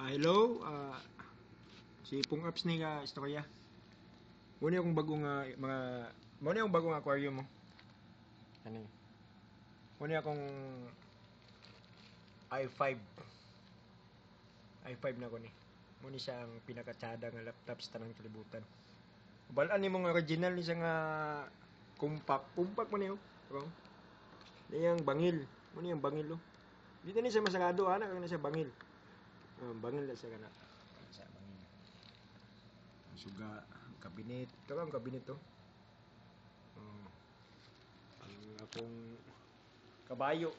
Ah, hello, ah, si Pung Ups ni nga istorya. Muna akong bagong nga mga muna akong bagong aquarium mo. Ano? Muna akong i5. i5 na ko ni. Muna siya ang pinakatsada nga laptop sa tanang kalibutan. Balaan ni mong original ni nga compact. Compact mo niyo. Oh. Niyang bangil. Muna yung bangil oh. Dito ni siya masagado, anak na siya bangil. Ah, bangil na siya kana. Sa bangil. Ang Suga, ang kabinet. Ito ang kabinet to. Oh. Ang akong kabayo.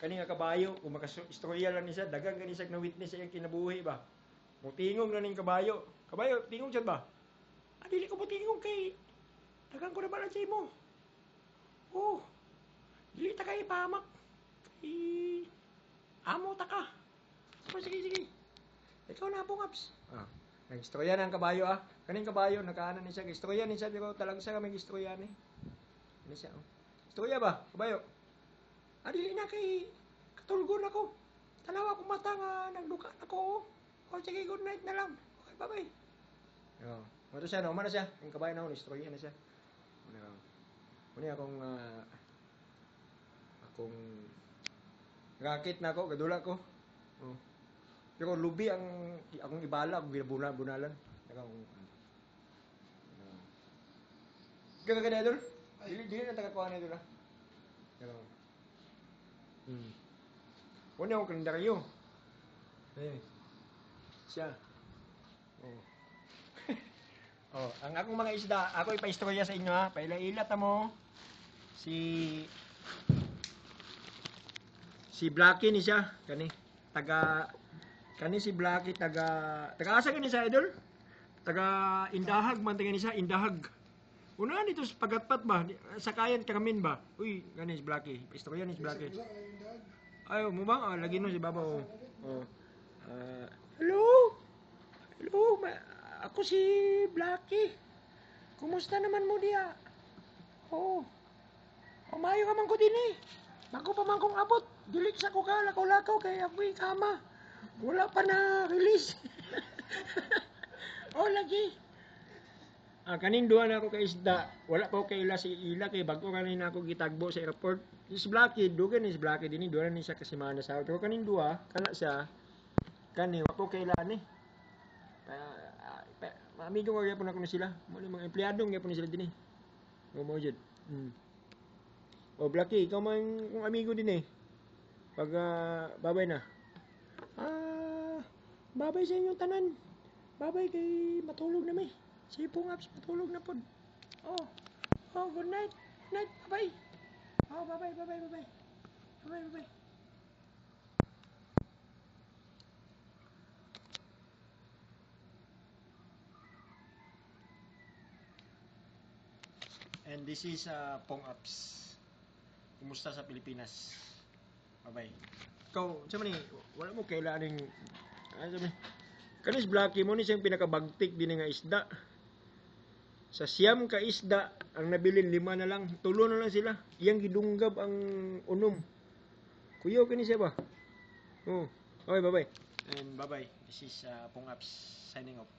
Kani nga kabayo, kung makastorya lang ni siya, dagang kani siya na witness sa iyang kinabuhi ba. Mutingog na ning kabayo. Kabayo, tingog siya ba? Ah, dili ko mutingog kay dagang ko na ba sa imo? Oh. Dili ta kay pahamak. Kay amo ta ka. Oh, sige, sige. Ikaw na po, Kaps. Ah. Nag-istorya ng kabayo, ah. Kaning kabayo, nagkaanan ni siya. Istorya ni siya, pero talagang siya may istorya ni. Ano siya, oh. Istorya ba, kabayo? Ah, dili na kay katulgon ako. Tanawa ko mata nga, nagduka na ko. Oh, sige, good night na lang. Okay, bye-bye. Oh. Ano siya, no? Umano siya. Yung kabayo na, istorya na siya. Ano, Muna akong, ah, akong, rakit na ako, gadula ko. Oh. Pero lubi ang akong ibala, akong ginabuna bunalan. Akong uh, Gaga ka na idol? Dili dili na taga kuha na idol. ah. Pero Hmm. Una akong kalendaryo. Eh. Siya. Oh. oh, ang akong mga isda, ako ipaistorya sa inyo ha. Paila-ila ta mo. Si si Blacky ni siya kani taga kani si Blacky taga taga asa kani sa idol? Taga Indahag man taga ni siya Indahag. Una dito sa pagatpat ba? Di- sa kayan karamin ba? Uy kani si Blacky. Istorya ni si Blacky. Ayo mo ba? Ah, lagi no si baba oh. oh. Ah, hello? Hello ma- ako si Blacky. Kumusta naman mo diya? Oh. Umayo ka man ko din eh. Bago pa man kong abot. Dilit sa ko ka, lakaw-lakaw kay ako'y kama. Wala pa na release. oh, lagi. Ah, kaning duha na ako kay isda. Wala pa ako kay ila si ila kay bago kanin ako gitagbo sa airport. Si Blacky, dugan ni si Blacky din duha ni siya kasi mana sa Pero kaning duha, kana siya kani wa ko kay ila ni. Pa, amigo ko gyapon ako na sila. Mo ni mga empleyadong gyapon ni sila din eh. Mo mo jud. Hmm. O, Blacky, ikaw man kung amigo din eh. Pag ah, babay na. Babay sa inyong tanan. Babay kay matulog na may. Si Pungaps, matulog na pod. Oh, oh, good night. Good night, bye-bye. Oh, bye-bye, bye-bye, bye-bye. Bye-bye, bye-bye. And this is uh, Pong Ups. Kumusta sa Pilipinas? Bye-bye. Ikaw, sa ni, wala mo kailangan ano sabi, kanis Blacky mo ni siyang pinakabagtik din nga isda. Sa siyam ka isda, ang nabilin lima na lang, tulo na lang sila. Iyang gidunggab ang unom. Kuyaw ka ni siya ba? Oh. Okay, bye-bye. And bye-bye. This is uh, Pong Ups signing off.